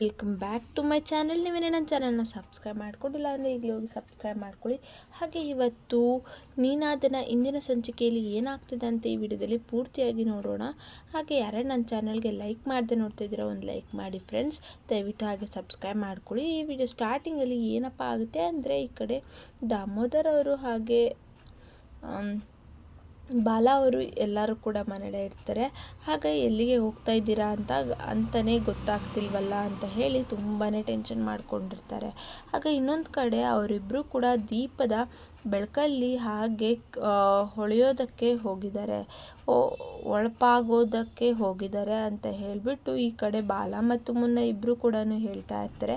Welcome back to my channel ನೀವೇನೇ ನನ್ನ ಚಾನಲ್ನ ಸಬ್ಸ್ಕ್ರೈಬ್ ಮಾಡ್ಕೊಂಡಿಲ್ಲ ಅಂದರೆ ಈಗಲೇ ಹೋಗಿ ಸಬ್ಸ್ಕ್ರೈಬ್ ಮಾಡ್ಕೊಳ್ಳಿ. ಹಾಗೆ ಇವತ್ತು ನೀನಾದನ ಇಂದಿನ ಸಂಚಿಕೆಯಲ್ಲಿ ಏನಾಗ್ತಿದೆ ಅಂತ ಈ ವಿಡಿಯೋದಲ್ಲಿ ಪೂರ್ತಿಯಾಗಿ ನೋಡೋಣ. ಹಾಗೆ ಯಾರೇ ನನ್ನ ಚಾನಲ್ಗೆ ಲೈಕ್ ಮಾಡದೆ ನೋಡ್ತಾ ಇದ್ದೀರೋ ಒಂದು ಲೈಕ್ ಮಾಡಿ ಫ್ರೆಂಡ್ಸ್ ದಯವಿಟ್ಟು ಹಾಗೆ ಸಬ್ಸ್ಕ್ರೈಬ್ ಮಾಡ್ಕೊಳ್ಳಿ. ಈ ವಿಡಿಯೋ ಸ್ಟಾರ್ಟಿಂಗಲ್ಲಿ ಏನಪ್ಪ ಆಗುತ್ತೆ ಅಂದರೆ ಈ ಕಡೆ ದಾಮೋದರ್ ಅವರು ಹಾಗೆ ಬಾಲ ಅವರು ಎಲ್ಲರೂ ಕೂಡ ಮನೇಲೇ ಇರ್ತಾರೆ. ಆಗ ಎಲ್ಲಿಗೆ ಹೋಗ್ತಾ ಇದ್ದೀರಾ ಅಂತ ಅಂತಲೇ ಗೊತ್ತಾಗ್ತಿಲ್ವಲ್ಲ ಅಂತ ಹೇಳಿ ತುಂಬಾ ಟೆನ್ಷನ್ ಮಾಡ್ಕೊಂಡಿರ್ತಾರೆ. ಆಗ ಇನ್ನೊಂದು ಕಡೆ ಅವರಿಬ್ಬರೂ ಕೂಡ ದೀಪದ ಬೆಳಕಲ್ಲಿ ಹಾಗೆ ಹೊಳೆಯೋದಕ್ಕೆ ಹೋಗಿದ್ದಾರೆ. ಒಳಪಾಗೋದಕ್ಕೆ ಹೋಗಿದ್ದಾರೆ ಅಂತ ಹೇಳಿಬಿಟ್ಟು ಈ ಕಡೆ ಬಾಲ ಮತ್ತು ಮುನ್ನ ಇಬ್ಬರು ಕೂಡ ಹೇಳ್ತಾ ಇರ್ತಾರೆ.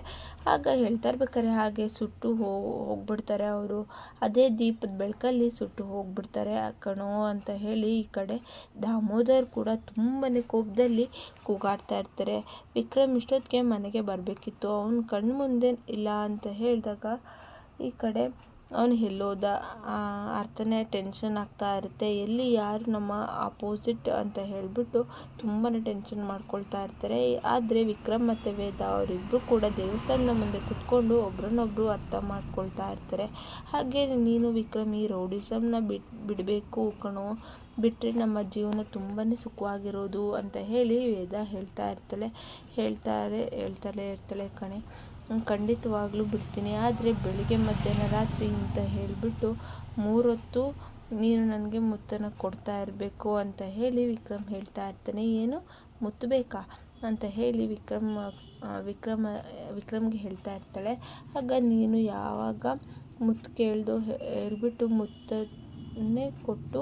ಆಗ ಹೇಳ್ತಾ ಇರ್ಬೇಕಾದ್ರೆ ಹಾಗೆ ಸುಟ್ಟು ಹೋಗ್ಬಿಡ್ತಾರೆ ಅವರು. ಅದೇ ದೀಪದ ಬೆಳಕಲ್ಲಿ ಸುಟ್ಟು ಹೋಗ್ಬಿಡ್ತಾರೆ ಕಣೋ ಅಂತ ಹೇಳಿ ಈ ಕಡೆ ದಾಮೋದರ್ ಕೂಡ ತುಂಬಾ ಕೋಪದಲ್ಲಿ ಕೂಗಾಡ್ತಾ ಇರ್ತಾರೆ. ವಿಕ್ರಮ್ ಇಷ್ಟೊತ್ತಿಗೆ ಮನೆಗೆ ಬರಬೇಕಿತ್ತು. ಅವನ ಕಣ್ಮುಂದೆ ಇಲ್ಲ ಅಂತ ಹೇಳಿದಾಗ ಈ ಕಡೆ ಅವನು ಎಲ್ಲೋದ ಅರ್ಥನೇ ಟೆನ್ಷನ್ ಆಗ್ತಾ ಇರುತ್ತೆ. ಎಲ್ಲಿ ಯಾರು ನಮ್ಮ ಅಪೋಸಿಟ್ ಅಂತ ಹೇಳಿಬಿಟ್ಟು ತುಂಬಾ ಟೆನ್ಷನ್ ಮಾಡ್ಕೊಳ್ತಾ ಇರ್ತಾರೆ. ಆದರೆ ವಿಕ್ರಮ್ ಮತ್ತು ವೇದ ಅವರಿಬ್ಬರು ಕೂಡ ದೇವಸ್ಥಾನದ ಮುಂದೆ ಕುತ್ಕೊಂಡು ಒಬ್ರನ್ನೊಬ್ಬರು ಅರ್ಥ ಮಾಡ್ಕೊಳ್ತಾ ಇರ್ತಾರೆ. ಹಾಗೆ ನೀನು ವಿಕ್ರಮ್ ಈ ರೌಡಿಸಮ್ನ ಬಿಟ್, ಬಿಡಬೇಕು ಕಣೋ. ಬಿಟ್ಟರೆ ನಮ್ಮ ಜೀವನ ತುಂಬಾ ಸುಖವಾಗಿರೋದು ಅಂತ ಹೇಳಿ ವೇದ ಹೇಳ್ತಾ ಇರ್ತಾಳೆ, ಹೇಳ್ತಾರೆ ಹೇಳ್ತಾಳೆ ಇರ್ತಾಳೆ ಕಣೆ. ಹ್ಮ್, ಖಂಡಿತವಾಗ್ಲೂ ಬಿಡ್ತೀನಿ. ಆದರೆ ಬೆಳಿಗ್ಗೆ ಮಧ್ಯಾಹ್ನ ರಾತ್ರಿ ಅಂತ ಹೇಳಿಬಿಟ್ಟು ಮೂರೊತ್ತು ನೀನು ನನಗೆ ಮುತ್ತನ್ನು ಕೊಡ್ತಾ ಇರಬೇಕು ಅಂತ ಹೇಳಿ ವಿಕ್ರಮ್ ಹೇಳ್ತಾ ಇರ್ತಾನೆ. ಏನು? ಮುತ್ತು ಬೇಕಾ? ಅಂತ ಹೇಳಿ ವಿಕ್ರಮ್ ವಿಕ್ರಮ ವಿಕ್ರಮ್ಗೆ ಹೇಳ್ತಾ ಇರ್ತಾಳೆ. ಆಗ ನೀನು ಯಾವಾಗ ಮುತ್ತು ಕೇಳ್ದು ಹೇಳ್ಬಿಟ್ಟು ಮುತ್ತನ್ನೇ ಕೊಟ್ಟು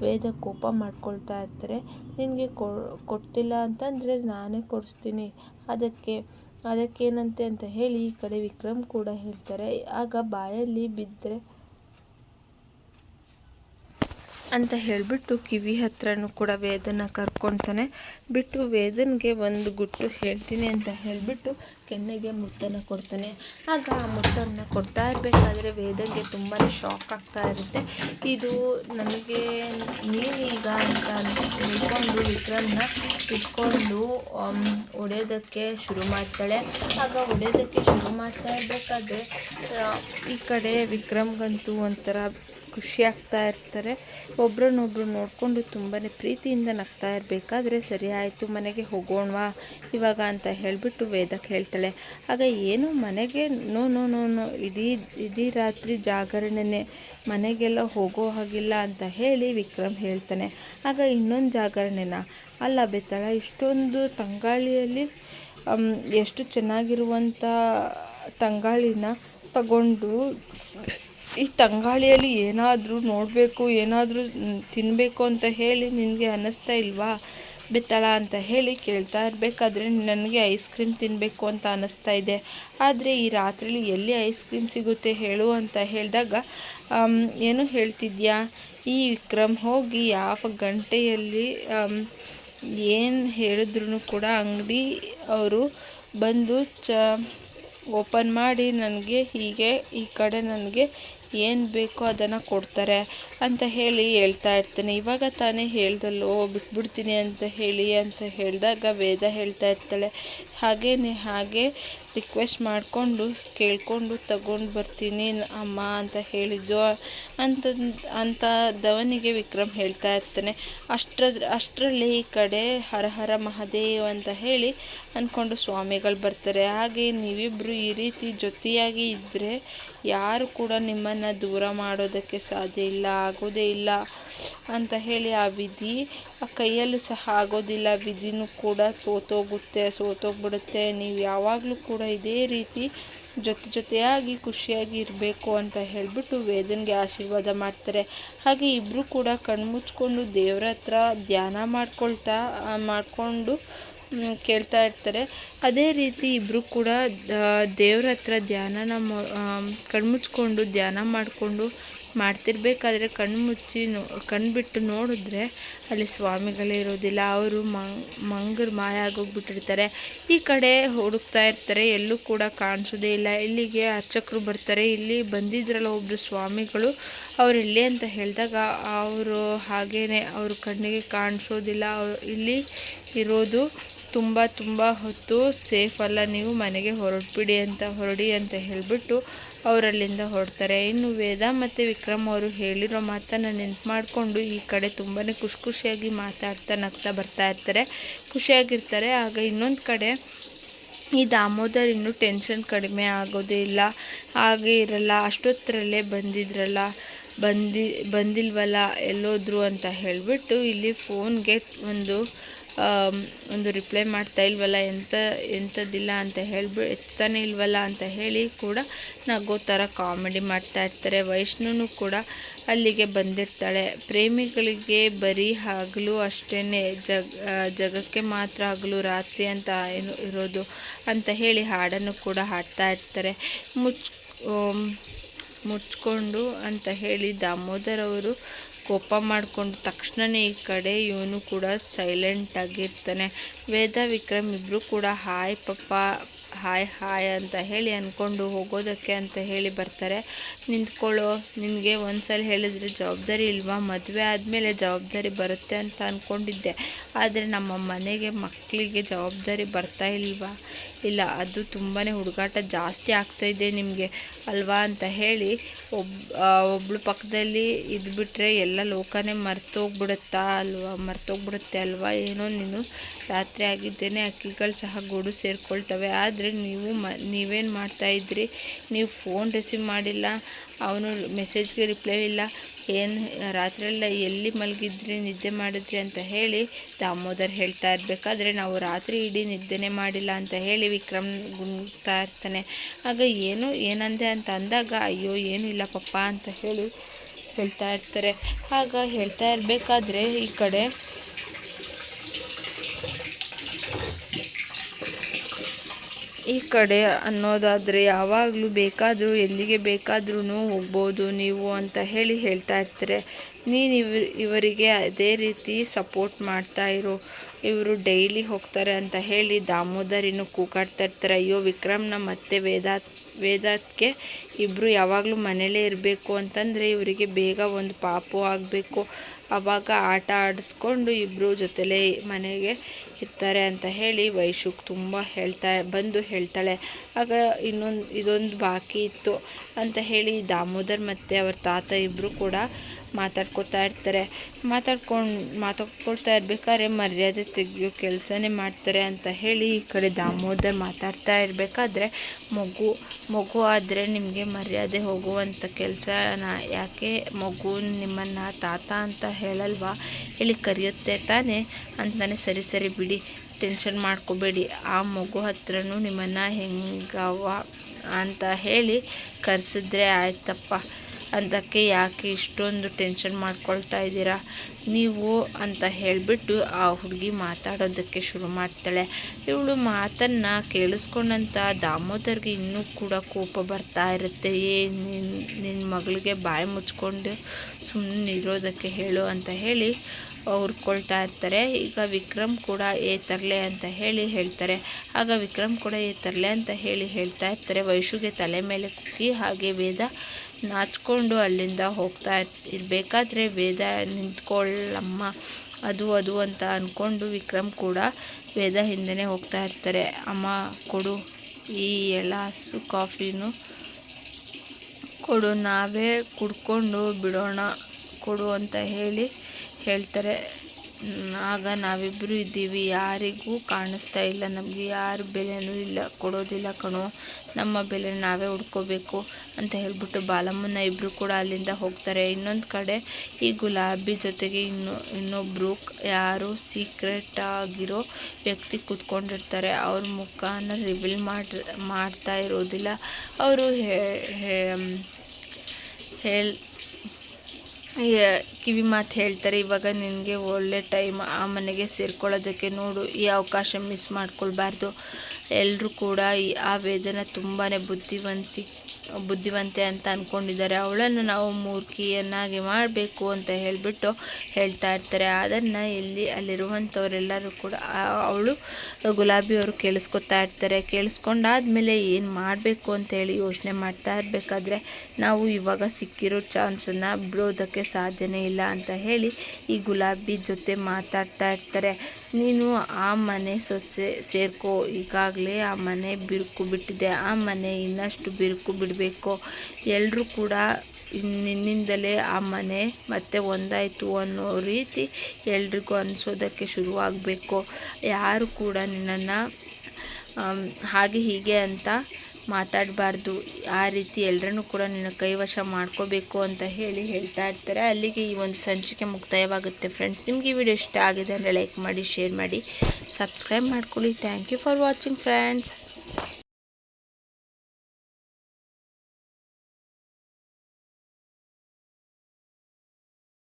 ವೇದ ಕೋಪ ಮಾಡ್ಕೊಳ್ತಾ ಇರ್ತಾರೆ. ನಿನಗೆ ಕೊಡ್ತಿಲ್ಲ ಅಂತಂದರೆ ನಾನೇ ಕೊಡಿಸ್ತೀನಿ. ಅದಕ್ಕೆ ಅದಕ್ಕೇನಂತೆ ಅಂತ ಹೇಳಿ ಈ ಕಡೆ ವಿಕ್ರಮ್ ಕೂಡ ಹೇಳ್ತಾರೆ. ಆಗ ಬಾಯಲ್ಲಿ ಬಿದ್ದರೆ ಅಂತ ಹೇಳಿಬಿಟ್ಟು ಕಿವಿ ಹತ್ರನೂ ಕೂಡ ವೇದನ ಕರ್ಕೊತಾನೆ ಬಿಟ್ಟು ವೇದನ್ಗೆ ಒಂದು ಗುಟ್ಟು ಹೇಳ್ತೀನಿ ಅಂತ ಹೇಳಿಬಿಟ್ಟು ಕೆನ್ನೆಗೆ ಮುತ್ತನ್ನು ಕೊಡ್ತಾನೆ. ಆಗ ಆ ಮುತ್ತನ್ನು ಕೊಡ್ತಾ ಇರಬೇಕಾದ್ರೆ ವೇದನ್ಗೆ ತುಂಬಾ ಶಾಕ್ ಆಗ್ತಾ ಇರುತ್ತೆ. ಇದು ನನಗೆ ನೀನೀಗ ಅಂತ ಅಂದ್ಕೊಂಡು ವಿಕ್ರಮ್ನ ಇಟ್ಕೊಂಡು ಹೊಡೆಯೋದಕ್ಕೆ ಶುರು ಮಾಡ್ತಾಳೆ. ಆಗ ಹೊಡೆಯೋದಕ್ಕೆ ಶುರು ಮಾಡ್ತಾ ಇರಬೇಕಾದ್ರೆ ಈ ಕಡೆ ವಿಕ್ರಮ್ಗಂತೂ ಒಂಥರ ಖುಷಿ ಆಗ್ತಾ ಇರ್ತಾರೆ. ಒಬ್ರನ್ನೊಬ್ರು ನೋಡಿಕೊಂಡು ತುಂಬಾ ಪ್ರೀತಿಯಿಂದ ನಗ್ತಾ ಇರಬೇಕಾದ್ರೆ ಸರಿ ಆಯಿತು, ಮನೆಗೆ ಹೋಗೋಣವಾ, ಇವಾಗ ಅಂತ ಹೇಳಿಬಿಟ್ಟು ವೇದಕ್ಕೆ ಹೇಳ್ತಾಳೆ. ಆಗ ಏನು ಮನೆಗೆ ನೋ ನೋ ನೋ ನೋ, ಇಡೀ ಇಡೀ ರಾತ್ರಿ ಜಾಗರಣೆನೇ ಮನೆಗೆಲ್ಲ ಹೋಗೋ ಹಾಗಿಲ್ಲ ಅಂತ ಹೇಳಿ ವಿಕ್ರಮ್ ಹೇಳ್ತಾನೆ. ಆಗ ಇನ್ನೊಂದು ಜಾಗರಣೆನ? ಅಲ್ಲ ಬೇತಾಳ ಇಷ್ಟೊಂದು ತಂಗಾಳಿಯಲ್ಲಿ ಎಷ್ಟು ಚೆನ್ನಾಗಿರುವಂಥ ತಂಗಾಳಿನ ತಗೊಂಡು ಈ ತಂಗಾಳಿಯಲ್ಲಿ ಏನಾದರೂ ನೋಡಬೇಕು, ಏನಾದರೂ ತಿನ್ನಬೇಕು ಅಂತ ಹೇಳಿ ನಿನಗೆ ಅನ್ನಿಸ್ತಾ ಇಲ್ವಾ? ಬಿತ್ತಳ ಅಂತ ಹೇಳಿ ಕೇಳ್ತಾ ಇರಬೇಕಾದ್ರೆ ನನಗೆ ಐಸ್ ಕ್ರೀಮ್ ತಿನ್ನಬೇಕು ಅಂತ ಅನ್ನಿಸ್ತಾ ಇದೆ. ಆದರೆ ಈ ರಾತ್ರಿಲಿ ಎಲ್ಲಿ ಐಸ್ ಕ್ರೀಮ್ ಸಿಗುತ್ತೆ ಹೇಳು ಅಂತ ಹೇಳಿದಾಗ ಏನು ಹೇಳ್ತಿದ್ಯಾ? ಈ ವಿಕ್ರಮ್ ಹೋಗಿ ಯಾವ ಗಂಟೆಯಲ್ಲಿ ಏನು ಹೇಳಿದ್ರು ಕೂಡ ಅಂಗಡಿ ಅವರು ಬಂದು ಚ, ಓಪನ್ ಮಾಡಿ, ನನಗೆ ಹೀಗೆ, ಈ ಕಡೆ ನನಗೆ ಏನು ಬೇಕೋ ಅದನ್ನು ಕೊಡ್ತಾರೆ ಅಂತ ಹೇಳಿ ಹೇಳ್ತಾ ಇರ್ತಾನೆ. ಇವಾಗ ತಾನೇ ಹೇಳ್ದಲ್ಲೋ, ಬಿಟ್ಬಿಡ್ತೀನಿ ಅಂತ ಹೇಳಿ ಅಂತ ಹೇಳಿದಾಗ ವೇದ ಹೇಳ್ತಾ ಇರ್ತಾಳೆ. ಹಾಗೇ ಹಾಗೆ ರಿಕ್ವೆಸ್ಟ್ ಮಾಡಿಕೊಂಡು, ಕೇಳಿಕೊಂಡು ತಗೊಂಡು ಬರ್ತೀನಿ, ಅಮ್ಮ ಅಂತ ಹೇಳಿದ್ದು. ಅಂತ ಅಂತ ದವನಿಗೆ ವಿಕ್ರಮ್ ಹೇಳ್ತಾ ಇರ್ತಾನೆ. ಅಷ್ಟರ ಅಷ್ಟರಲ್ಲಿ ಈ ಕಡೆ ಹರ ಹರ ಮಹಾದೇವ್ ಅಂತ ಹೇಳಿ ಅಂದ್ಕೊಂಡು ಸ್ವಾಮಿಗಳು ಬರ್ತಾರೆ. ಹಾಗೆ ನೀವಿಬ್ಬರು ಈ ರೀತಿ ಜೊತೆಯಾಗಿ ಇದ್ದರೆ ಯಾರು ಕೂಡ ನಿಮ್ಮನ್ನು ದೂರ ಮಾಡೋದಕ್ಕೆ ಸಾಧ್ಯ ಇಲ್ಲ, ಆಗೋದೇ ಇಲ್ಲ ಅಂತ ಹೇಳಿ ಆ ವಿಧಿ, ಆ ಕೈಯಲ್ಲೂ ಸಹ ಆಗೋದಿಲ್ಲ. ವಿಧಿನೂ ಕೂಡ ಸೋತೋಗುತ್ತೆ, ಸೋತೋಗ್ಬಿಡುತ್ತೆ. ನೀವು ಯಾವಾಗಲೂ ಕೂಡ ಇದೇ ರೀತಿ ಜೊತೆ ಜೊತೆಯಾಗಿ ಖುಷಿಯಾಗಿ ಇರಬೇಕು ಅಂತ ಹೇಳಿಬಿಟ್ಟು ವೇದನ್ಗೆ ಆಶೀರ್ವಾದ ಮಾಡ್ತಾರೆ. ಹಾಗೆ ಇಬ್ಬರು ಕೂಡ ಕಣ್ಮುಚ್ಕೊಂಡು ದೇವ್ರ ಹತ್ರ ಧ್ಯಾನ ಮಾಡ್ಕೊಳ್ತಾ ಮಾಡಿಕೊಂಡು ಕೇಳ್ತಾ ಇರ್ತಾರೆ. ಅದೇ ರೀತಿ ಇಬ್ಬರು ಕೂಡ ದೇವ್ರ ಹತ್ರ ಧ್ಯಾನನ ಕಣ್ಮುಚ್ಕೊಂಡು ಧ್ಯಾನ ಮಾಡಿಕೊಂಡು ಮಾಡ್ತಿರ್ಬೇಕಾದ್ರೆ ಕಣ್ಣು ಮುಚ್ಚಿ ನೋ, ಕಣ್ಣು ಬಿಟ್ಟು ನೋಡಿದ್ರೆ ಅಲ್ಲಿ ಸ್ವಾಮಿಗಳೇ ಇರೋದಿಲ್ಲ. ಅವರು ಮಂಗರು ಮಾಯ ಆಗೋಗ್ಬಿಟ್ಟಿರ್ತಾರೆ. ಈ ಕಡೆ ಹುಡುಕ್ತಾ ಇರ್ತಾರೆ. ಎಲ್ಲೂ ಕೂಡ ಕಾಣಿಸೋದೇ ಇಲ್ಲ. ಇಲ್ಲಿಗೆ ಅರ್ಚಕರು ಬರ್ತಾರೆ. ಇಲ್ಲಿ ಬಂದಿದ್ರಲ್ಲ ಒಬ್ಬರು ಸ್ವಾಮಿಗಳು. ಅವರು ಇಲ್ಲಿ ಅಂತ ಹೇಳಿದಾಗ ಅವರು ಹಾಗೇ ಅವ್ರ ಕಣ್ಣಿಗೆ ಕಾಣಿಸೋದಿಲ್ಲ. ಅವರು ಇಲ್ಲಿ ಇರೋದು. ತುಂಬ ತುಂಬ ಹೊತ್ತು ಸೇಫ್ ಅಲ್ಲ. ನೀವು ಮನೆಗೆ ಹೊರಟ್ಬಿಡಿ ಅಂತ, ಹೊರಡಿ ಅಂತ ಹೇಳಿಬಿಟ್ಟು ಅವರಲ್ಲಿಂದ ಹೊರಡ್ತಾರೆ. ಇನ್ನು ವೇದ ಮತ್ತು ವಿಕ್ರಮ್ ಅವರು ಹೇಳಿರೋ ಮಾತನ್ನು ನೆನ್ಪು ಮಾಡಿಕೊಂಡು ಈ ಕಡೆ ತುಂಬಾ ಖುಷಿ ಖುಷಿಯಾಗಿ ಮಾತಾಡ್ತಾ ನಗ್ತಾ ಬರ್ತಾ ಇರ್ತಾರೆ. ಖುಷಿಯಾಗಿರ್ತಾರೆ. ಆಗ ಇನ್ನೊಂದು ಕಡೆ ಈ ದಾಮೋದರ್ ಇನ್ನೂ ಟೆನ್ಷನ್ ಕಡಿಮೆ ಆಗೋದೇ ಇಲ್ಲ. ಹಾಗೆ ಇರಲ್ಲ. ಅಷ್ಟೊತ್ತರಲ್ಲೇ ಬಂದಿದ್ರಲ್ಲ, ಬಂದಿ, ಬಂದಿಲ್ವಲ್ಲ ಎಲ್ಲೋದ್ರು ಅಂತ ಹೇಳಿಬಿಟ್ಟು ಇಲ್ಲಿ ಫೋನ್ಗೆ ಒಂದು ಒಂದು ರಿಪ್ಲೈ ಮಾಡ್ತಾ ಇಲ್ವಲ್ಲ ಎಂಥ ಎಂಥದ್ದಿಲ್ಲ ಅಂತ ಹೇಳ್ಬಿ, ಎತ್ತಾನೆ ಇಲ್ವಲ್ಲ ಅಂತ ಹೇಳಿ ಕೂಡ ನಗೋ ಥರ ಕಾಮಿಡಿ ಮಾಡ್ತಾ ಇರ್ತಾರೆ. ವೈಷ್ಣುನು ಕೂಡ ಅಲ್ಲಿಗೆ ಬಂದಿರ್ತಾಳೆ. ಪ್ರೇಮಿಗಳಿಗೆ ಬರೀ ಹಗಲು ಅಷ್ಟೇ ಜಗ ಜಗಕ್ಕೆ ಮಾತ್ರ ಹಗಲು ರಾತ್ರಿ ಅಂತ ಏನು ಇರೋದು ಅಂತ ಹೇಳಿ ಹಾಡನ್ನು ಕೂಡ ಹಾಡ್ತಾ ಇರ್ತಾರೆ. ಮುಚ್ ಮುಚ್ಕೊಂಡು ಅಂತ ಹೇಳಿ ದಾಮೋದರ್ ಅವರು ಕೋಪ ಮಾಡಿಕೊಂಡು ತಕ್ಷಣವೇ ಈ ಕಡೆ ಇವನು ಕೂಡ ಸೈಲೆಂಟಾಗಿರ್ತಾನೆ ವೇದ ವಿಕ್ರಮ್ ಇಬ್ಬರು ಕೂಡ ಹಾಯ್ ಪಪ್ಪ ಹಾಯ್ ಹಾಯ್ ಅಂತ ಹೇಳಿ ಅಂದ್ಕೊಂಡು ಹೋಗೋದಕ್ಕೆ ಅಂತ ಹೇಳಿ ಬರ್ತಾರೆ. ನಿಂತ್ಕೊಳ್ಳೋ, ನಿನಗೆ ಒಂದ್ಸಲ ಹೇಳಿದ್ರೆ ಜವಾಬ್ದಾರಿ ಇಲ್ವಾ? ಮದುವೆ ಆದಮೇಲೆ ಜವಾಬ್ದಾರಿ ಬರುತ್ತೆ ಅಂತ ಅಂದ್ಕೊಂಡಿದ್ದೆ ಆದರೆ ನಮ್ಮ ಮನೆಗೆ ಮಕ್ಕಳಿಗೆ ಜವಾಬ್ದಾರಿ ಬರ್ತಾ ಇಲ್ವಾ? ಇಲ್ಲ, ಅದು ತುಂಬಾ ಹುಡುಗಾಟ ಜಾಸ್ತಿ ಆಗ್ತಾಯಿದೆ ನಿಮಗೆ ಅಲ್ವಾ ಅಂತ ಹೇಳಿ ಒಬ್ ಒಬ್ಳು ಪಕ್ಕದಲ್ಲಿ ಇದ್ಬಿಟ್ರೆ ಎಲ್ಲ ಲೋಕನೇ ಮರ್ತೋಗ್ಬಿಡುತ್ತಾ ಅಲ್ವಾ? ಮರ್ತೋಗ್ಬಿಡುತ್ತೆ ಅಲ್ವಾ? ಏನೋ ನೀನು ರಾತ್ರಿ ಆಗಿದ್ದೇನೆ, ಅಕ್ಕಿಗಳು ಸಹ ಗೂಡು ಸೇರಿಕೊಳ್ತವೆ. ಆದರೆ ನೀವು ಮ, ನೀವೇನು ಮಾಡ್ತಾಯಿದ್ರಿ ನೀವು ಫೋನ್ ರಿಸೀವ್ ಮಾಡಿಲ್ಲ, ಅವನು ಮೆಸೇಜ್ಗೆ ರಿಪ್ಲೈ ಇಲ್ಲ, ಏನು ರಾತ್ರಿಯೆಲ್ಲ ಎಲ್ಲಿ ಮಲಗಿದ್ರಿ, ನಿದ್ದೆ ಮಾಡಿದ್ರಿ ಅಂತ ಹೇಳಿ ದಾಮೋದರ್ ಹೇಳ್ತಾ ಇರಬೇಕಾದ್ರೆ ನಾವು ರಾತ್ರಿ ಇಡೀ ನಿದ್ದೆನೇ ಮಾಡಿಲ್ಲ ಅಂತ ಹೇಳಿ ವಿಕ್ರಮ್ ಗುಣ್ತಾ ಇರ್ತಾನೆ. ಆಗ ಏನು, ಏನಂದೆ ಅಂತ ಅಂದಾಗ, ಅಯ್ಯೋ, ಏನೂ ಇಲ್ಲ ಪಪ್ಪ ಅಂತ ಹೇಳಿ ಹೇಳ್ತಾ ಇರ್ತಾರೆ. ಆಗ ಹೇಳ್ತಾ ಇರಬೇಕಾದ್ರೆ ಈ ಕಡೆ ಈ ಕಡೆ ಅನ್ನೋದಾದರೆ ಯಾವಾಗಲೂ ಬೇಕಾದರೂ ಎಲ್ಲಿಗೆ ಬೇಕಾದ್ರೂ ಹೋಗ್ಬೋದು ನೀವು ಅಂತ ಹೇಳಿ ಹೇಳ್ತಾ ಇರ್ತಾರೆ. ನೀನು ಇವ್, ಇವರಿಗೆ ಅದೇ ರೀತಿ ಸಪೋರ್ಟ್ ಮಾಡ್ತಾ ಇರು. ಇವರು ಡೈಲಿ ಹೋಗ್ತಾರೆ ಅಂತ ಹೇಳಿ ದಾಮೋದರ್ ಇನ್ನು ಕೂಗಾಡ್ತಾ ಇರ್ತಾರೆ. ಅಯ್ಯೋ ವಿಕ್ರಮ್ನ ಮತ್ತೆ ವೇದಾತ್ ವೇದಾತ್ಗೆ ಇಬ್ಬರು ಯಾವಾಗಲೂ ಮನೇಲೇ ಇರಬೇಕು ಅಂತಂದರೆ ಇವರಿಗೆ ಬೇಗ ಒಂದು ಪಾಪು ಆಗಬೇಕು. ಆವಾಗ ಆಟ ಆಡಿಸ್ಕೊಂಡು ಇಬ್ಬರು ಜೊತೆಲೇ ಮನೆಗೆ ಇರ್ತಾರೆ ಅಂತ ಹೇಳಿ ವೈಶುಕ್ ತುಂಬ ಹೇಳ್ತಾ, ಬಂದು ಹೇಳ್ತಾಳೆ. ಆಗ ಇನ್ನೊಂದು, ಇದೊಂದು ಬಾಕಿ ಇತ್ತು ಅಂತ ಹೇಳಿ ದಾಮೋದರ್ ಮತ್ತು ಅವ್ರ ತಾತ ಇಬ್ಬರು ಕೂಡ ಮಾತಾಡ್ಕೊತಾ ಇರ್ತಾರೆ. ಮಾತಾಡ್ಕೊಂಡು, ಮಾತಾಡ್ಕೊಳ್ತಾ ಇರ್ಬೇಕಾದ್ರೆ ಮರ್ಯಾದೆ ತೆಗೆಯೋ ಕೆಲಸನೇ ಮಾಡ್ತಾರೆ ಅಂತ ಹೇಳಿ ಈ ಕಡೆ ದಾಮೋದರ್ ಮಾತಾಡ್ತಾ ಇರಬೇಕಾದ್ರೆ ಮಗು ಮಗು ಆದರೆ ನಿಮಗೆ ಮರ್ಯಾದೆ ಹೋಗುವಂಥ ಕೆಲಸ ಯಾಕೆ ಮಗು ನಿಮ್ಮನ್ನು ತಾತ ಅಂತ ಹೇಳಲ್ವಾ? ಹೇಳಿ ಕರೆಯುತ್ತೆ ತಾನೇ ಅಂತಾನೆ ಸರಿ ಸರಿ ಬಿಡಿ, ಟೆನ್ಷನ್ ಮಾಡ್ಕೋಬೇಡಿ. ಆ ಮಗು ಹತ್ರನೂ ನಿಮ್ಮನ್ನು ಹೆಂಗವ ಅಂತ ಹೇಳಿ ಕರೆಸಿದ್ರೆ ಆಯ್ತಪ್ಪ. ಅದಕ್ಕೆ ಯಾಕೆ ಇಷ್ಟೊಂದು ಟೆನ್ಷನ್ ಮಾಡ್ಕೊಳ್ತಾ ಇದ್ದೀರಾ? ನೀವು ಅಂತ ಹೇಳಿಬಿಟ್ಟು ಆ ಹುಡುಗಿ ಮಾತಾಡೋದಕ್ಕೆ ಶುರು ಮಾಡ್ತಾಳೆ. ಇವಳು ಮಾತನ್ನು ಕೇಳಿಸ್ಕೊಂಡಂಥ ದಾಮೋದರ್ಗೆ ಇನ್ನೂ ಕೂಡ ಕೋಪ ಬರ್ತಾ ಇರುತ್ತೆ. ಏ ನಿನ್ನ ನಿನ್ನ ಮಗಳಿಗೆ ಬಾಯಿ ಮುಚ್ಕೊಂಡು ಸುಮ್ಮನೆ ಇರೋದಕ್ಕೆ ಹೇಳು ಅಂತ ಹೇಳಿ ಹುರ್ಕೊಳ್ತಾ ಇರ್ತಾರೆ. ಈಗ ವಿಕ್ರಮ್ ಕೂಡ ಏ, ತರಲೆ ಅಂತ ಹೇಳಿ ಹೇಳ್ತಾರೆ. ಆಗ ವಿಕ್ರಮ್ ಕೂಡ ಏ, ತರಲೆ ಅಂತ ಹೇಳಿ ಹೇಳ್ತಾ ಇರ್ತಾರೆ. ವೈಶುಗೆ ತಲೆ ಮೇಲೆ ಕುಕ್ಕಿ ಹಾಗೆ ವೇದ ನಾಚ್ಕೊಂಡು ಅಲ್ಲಿಂದ ಹೋಗ್ತಾ ಇರಬೇಕಾದ್ರೆ ವೇದ ನಿಂತ್ಕೊಳ್ಳಮ್ಮ, ಅದು ಅದು ಅಂತ ಅಂದ್ಕೊಂಡು ವಿಕ್ರಮ್ ಕೂಡ ವೇದ ಹಿಂದೆನೇ ಹೋಗ್ತಾ ಇರ್ತಾರೆ. ಅಮ್ಮ ಕೊಡು ಈ ಎಲಾಸು ಕಾಫಿನೂ ಕೊಡು, ನಾವೇ ಕುಡ್ಕೊಂಡು ಬಿಡೋಣ, ಕೊಡು ಅಂತ ಹೇಳಿ ಹೇಳ್ತಾರೆ. ಆಗ ನಾವಿಬ್ಬರು ಇದ್ದೀವಿ. ಯಾರಿಗೂ ಕಾಣಿಸ್ತಾ ಇಲ್ಲ. ನಮಗೆ ಯಾರು ಬೆಲೆನೂ ಇಲ್ಲ. ಕೊಡೋದಿಲ್ಲ ಕಣೋ. ನಮ್ಮ ಬೆಲೆ ನಾವೇ ಹುಡ್ಕೋಬೇಕು ಅಂತ ಹೇಳ್ಬಿಟ್ಟು ಬಾಲಮ್ಮನ ಇಬ್ಬರು ಕೂಡ ಅಲ್ಲಿಂದ ಹೋಗ್ತಾರೆ. ಇನ್ನೊಂದು ಕಡೆ ಈ ಗುಲಾಬಿ ಜೊತೆಗೆ ಇನ್ನು ಇನ್ನೊಬ್ಬರು ಯಾರು ಸೀಕ್ರೆಟ್ ಆಗಿರೋ ವ್ಯಕ್ತಿ ಕೂತ್ಕೊಂಡಿರ್ತಾರೆ. ಅವ್ರ ಮುಖನ ರಿವೀಲ್ ಮಾಡಿ ಮಾಡ್ತಾ ಇರೋದಿಲ್ಲ. ಅವರು ಹೇ ಹೇಳ್ ಕಿವಿ ಮಾತು ಹೇಳ್ತಾರೆ, ಇವಾಗ ನಿನಗೆ ಒಳ್ಳೆ ಟೈಮ್ ಆ ಮನೆಗೆ ಸೇರ್ಕೊಳ್ಳೋದಕ್ಕೆ ನೋಡು, ಈ ಅವಕಾಶ ಮಿಸ್ ಮಾಡ್ಕೊಳ್ಬಾರ್ದು. ಎಲ್ಲರೂ ಕೂಡ ಆ ವೇದನ ತುಂಬಾ ಬುದ್ಧಿವಂತಿ ಬುದ್ಧಿವಂತೆ ಅಂತ ಅಂದ್ಕೊಂಡಿದ್ದಾರೆ ಅವಳನ್ನು ನಾವು ಮೂರ್ಖಿಯನ್ನಾಗಿ ಮಾಡಬೇಕು ಅಂತ ಹೇಳಿಬಿಟ್ಟು ಹೇಳ್ತಾ ಇರ್ತಾರೆ. ಅದನ್ನು ಇಲ್ಲಿ ಅಲ್ಲಿರುವಂಥವರೆಲ್ಲರೂ ಕೂಡ ಅವಳು ಗುಲಾಬಿಯವರು ಕೇಳಿಸ್ಕೊತಾ ಇರ್ತಾರೆ. ಕೇಳಿಸ್ಕೊಂಡಾದ್ಮೇಲೆ ಏನು ಮಾಡಬೇಕು ಅಂತ ಹೇಳಿ ಯೋಚನೆ ಮಾಡ್ತಾ ಇರಬೇಕಾದ್ರೆ ನಾವು ಇವಾಗ ಸಿಕ್ಕಿರೋ ಚಾನ್ಸನ್ನು ಬಿಡೋದಕ್ಕೆ ಸಾಧ್ಯನೇ ಇಲ್ಲ ಅಂತ ಹೇಳಿ ಈ ಗುಲಾಬಿ ಜೊತೆ ಮಾತಾಡ್ತಾ ಇರ್ತಾರೆ. ನೀನು ಆ ಮನೆ ಸೊಸೆ ಸೇರ್ಕೋ. ಈಗಾಗಲೇ ಆ ಮನೆ ಬಿರುಕು ಬಿಟ್ಟಿದೆ. ಆ ಮನೆ ಇನ್ನಷ್ಟು ಬಿರುಕು ಬಿಡಬೇಕು. ಎಲ್ಲರೂ ಕೂಡ ನಿನ್ನಿಂದಲೇ ಆ ಮನೆ ಮತ್ತೆ ಒಂದಾಯಿತು ಅನ್ನೋ ರೀತಿ ಎಲ್ರಿಗೂ ಅನಿಸೋದಕ್ಕೆ ಶುರುವಾಗಬೇಕು. ಯಾರು ಕೂಡ ನಿನ್ನನ್ನು ಹಾಗೆ ಹೀಗೆ ಅಂತ ಮಾತಾಡಬಾರ್ದು. ಆ ರೀತಿ ಎಲ್ಲರನ್ನೂ ಕೂಡ ನಿನ್ನ ಕೈವಶ ಮಾಡ್ಕೋಬೇಕು ಅಂತ ಹೇಳಿ ಹೇಳ್ತಾ ಇರ್ತಾರೆ. ಅಲ್ಲಿಗೆ ಈ ಒಂದು ಸಂಚಿಕೆ ಮುಕ್ತಾಯವಾಗುತ್ತೆ ಫ್ರೆಂಡ್ಸ್. ನಿಮಗೆ ಈ ವಿಡಿಯೋ ಇಷ್ಟ ಆಗಿದೆ ಅಂದರೆ ಲೈಕ್ ಮಾಡಿ, ಶೇರ್ ಮಾಡಿ, ಸಬ್ಸ್ಕ್ರೈಬ್ ಮಾಡ್ಕೊಳ್ಳಿ. Thank you for watching friends.